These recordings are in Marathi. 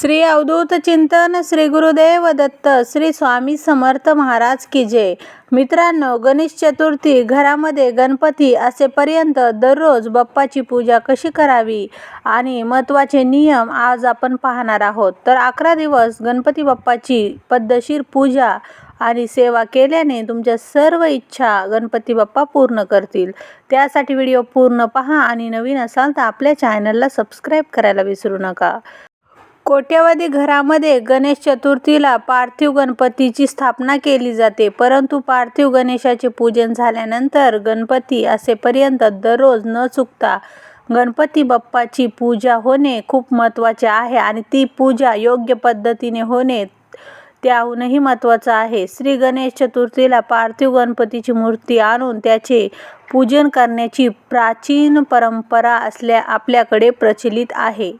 श्री अवधूत चिंतन श्री गुरुदेव दत्त श्री स्वामी समर्थ महाराज की जय. मित्रांनो गणेश चतुर्थी घरामध्ये गणपती असेपर्यंत दररोज बाप्पाची पूजा कशी करावी आणि महत्त्वाचे नियम आज आपण पाहणार आहोत. तर अकरा दिवस गणपती बाप्पाची पद्धतशीर पूजा आणि सेवा केल्याने तुमच्या सर्व इच्छा गणपती बाप्पा पूर्ण करतील. त्यासाठी व्हिडिओ पूर्ण पहा आणि नवीन असाल तर आपल्या चॅनलला सबस्क्राईब करायला विसरू नका. कोट्यवधी घरामध्ये गणेश चतुर्थीला पार्थिव गणपतीची स्थापना केली जाते. परंतु पार्थिव गणेशाचे पूजन झाल्यानंतर गणपती असेपर्यंत दररोज न चुकता गणपती बाप्पाची पूजा होणे खूप महत्त्वाचे आहे आणि ती पूजा योग्य पद्धतीने होणे त्याहूनही महत्त्वाचं आहे. श्री गणेश चतुर्थीला पार्थिव गणपतीची मूर्ती आणून त्याचे पूजन करण्याची प्राचीन परंपरा असल्या आपल्याकडे प्रचलित आहे.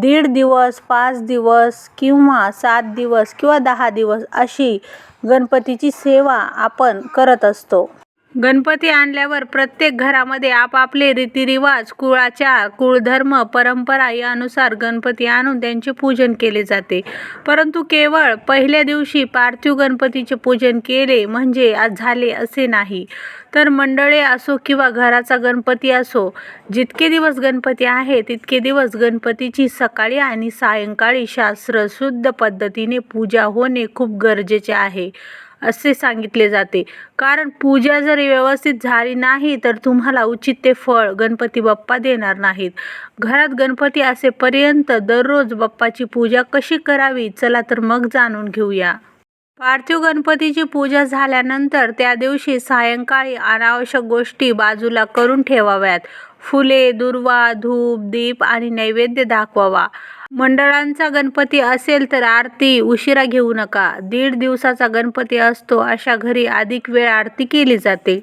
दीड दिवस पाच दिवस किंवा सात दिवस किंवा दहा दिवस अशी गणपतीची सेवा आपण करत असतो. गणपती आणल्यावर प्रत्येक घरामध्ये आपापले रीतिरिवाज कुळाचार कुळधर्म परंपरा यानुसार गणपती आणून त्यांचे पूजन केले जाते. परंतु केवळ पहिल्या दिवशी पार्थिव गणपतीचे पूजन केले म्हणजे आज झाले असे नाही. तर मंडळे असो किंवा घराचा गणपती असो जितके दिवस गणपती आहे तितके दिवस गणपतीची सकाळी आणि सायंकाळी शास्त्रशुद्ध पद्धतीने पूजा होणे खूप गरजेचे आहे. असे सांगितले जाते. कारण पूजा जर व्यवस्थित झाली नाही तर तुम्हाला उचित ते फळ गणपती बाप्पा देणार नाहीत. घरात गणपती असेपर्यंत दररोज बाप्पाची पूजा कशी करावी चला तर मग जाणून घेऊया. पार्थिव गणपतीची पूजा झाल्यानंतर त्या दिवशी सायंकाळी अनावश्यक गोष्टी बाजूला करून ठेवाव्यात. फुले दुर्वा धूप दीप आणि नैवेद्य दाखवावा. मंडळांचा गणपती असेल तर आरती उशिरा घेऊ नका. दीड दिवसाचा गणपती असतो अशा घरी अधिक वेळ आरती केली जाते.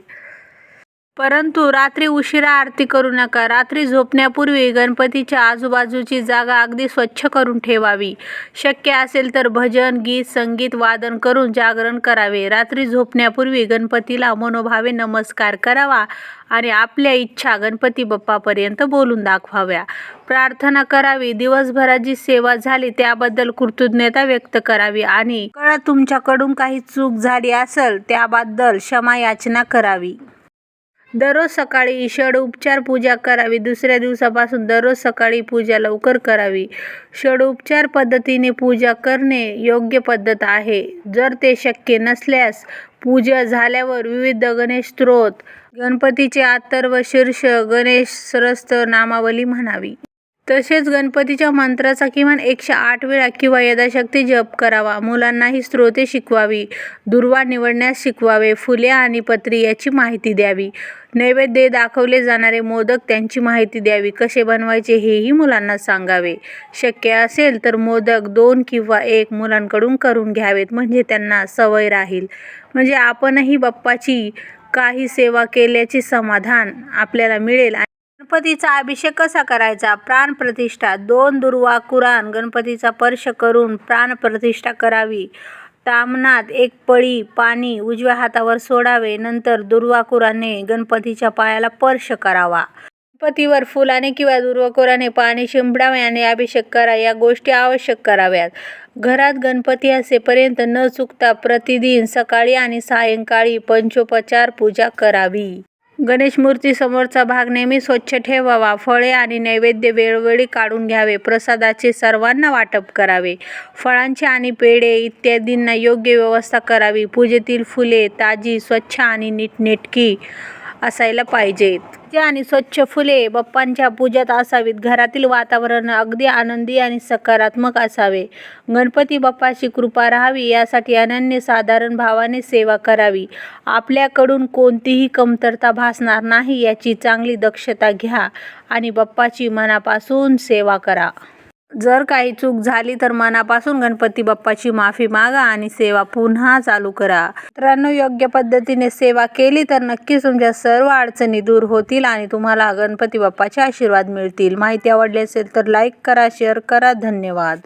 परंतु रात्री उशिरा आरती करू नका. रात्री झोपण्यापूर्वी गणपतीच्या आजूबाजूची जागा अगदी स्वच्छ करून ठेवावी. शक्य असेल तर भजन गीत संगीत वादन करून जागरण करावे. रात्री झोपण्यापूर्वी गणपतीला मनोभावे नमस्कार करावा आणि आपल्या इच्छा गणपती बाप्पापर्यंत बोलून दाखवाव्या. प्रार्थना करावी. दिवसभरात जी सेवा झाली त्याबद्दल कृतज्ञता व्यक्त करावी आणि कळत तुमच्याकडून काही चूक झाली असेल त्याबद्दल क्षमा याचना करावी. दररोज सकाळी षडउपचार पूजा करावी. दुसऱ्या दिवसापासून दररोज सकाळी पूजा लवकर करावी. षडउपचार पद्धतीने पूजा करणे योग्य पद्धत आहे. जर ते शक्य नसल्यास पूजा झाल्यावर विविध गणेश स्तोत्र गणपतीचे अथर्व शीर्ष गणेश सरस्त नामावली म्हणावी. तसेच गणपतीच्या मंत्राचा किमान एकशे आठ वेळा किंवा यथाशक्ती जप करावा. मुलांनाही स्त्रोते शिकवावी. दुर्वा निवडण्यास शिकवावे. फुले आणि पत्री याची माहिती द्यावी. नैवेद्य दाखवले जाणारे मोदक त्यांची माहिती द्यावी. कसे बनवायचे हेही मुलांना सांगावे. शक्य असेल तर मोदक दोन किंवा एक मुलांकडून करून घ्यावेत. म्हणजे त्यांना सवय राहील. म्हणजे आपणही बाप्पाची काही सेवा केल्याचे समाधान आपल्याला मिळेल. गणपतीचा अभिषेक कसा करायचा? प्राणप्रतिष्ठा. दोन दुर्वा कुराण गणपतीचा स्पर्श करून प्राणप्रतिष्ठा करावी. तामनात एक पळी पाणी उजव्या हातावर सोडावे. नंतर दुर्वाकुराने गणपतीच्या पायाला स्पर्श करावा. गणपतीवर फुलाने किंवा दुर्वाकुराने पाणी शिंपडावे आणि अभिषेक करा. या गोष्टी आवश्यक कराव्यात. घरात गणपती असेपर्यंत न चुकता प्रतिदिन सकाळी आणि सायंकाळी पंचोपचार पूजा करावी. गणेश मूर्तीसमोरचा भाग नेहमी स्वच्छ ठेवावा. फळे आणि नैवेद्य वेळोवेळी काढून घ्यावे. प्रसादाचे सर्वांना वाटप करावे. फळांचे आणि पेढे इत्यादींना योग्य व्यवस्था करावी. पूजेतील फुले ताजी स्वच्छ आणि नीटनेटकी असायला पाहिजेत. ताजी आणि स्वच्छ फुले बाप्पांच्या पूजेत असावीत. घरातील वातावरण अगदी आनंदी आणि सकारात्मक असावे. गणपती बाप्पाची कृपा राहावी यासाठी अनन्य साधारण भावाने सेवा करावी. आपल्याकडून कोणतीही कमतरता भासणार नाही याची चांगली दक्षता घ्या आणि बाप्पाची मनापासून सेवा करा. जर काही चूक झाली तर मनापासून गणपती बाप्पाची माफी मागा आणि सेवा पुन्हा चालू करा. मित्रांनो योग्य पद्धतीने सेवा केली तर नक्कीच तुमच्या सर्व अडचणी दूर होतील आणि तुम्हाला गणपती बाप्पाचे आशीर्वाद मिळतील. माहिती आवडली असेल तर लाईक करा शेअर करा. धन्यवाद.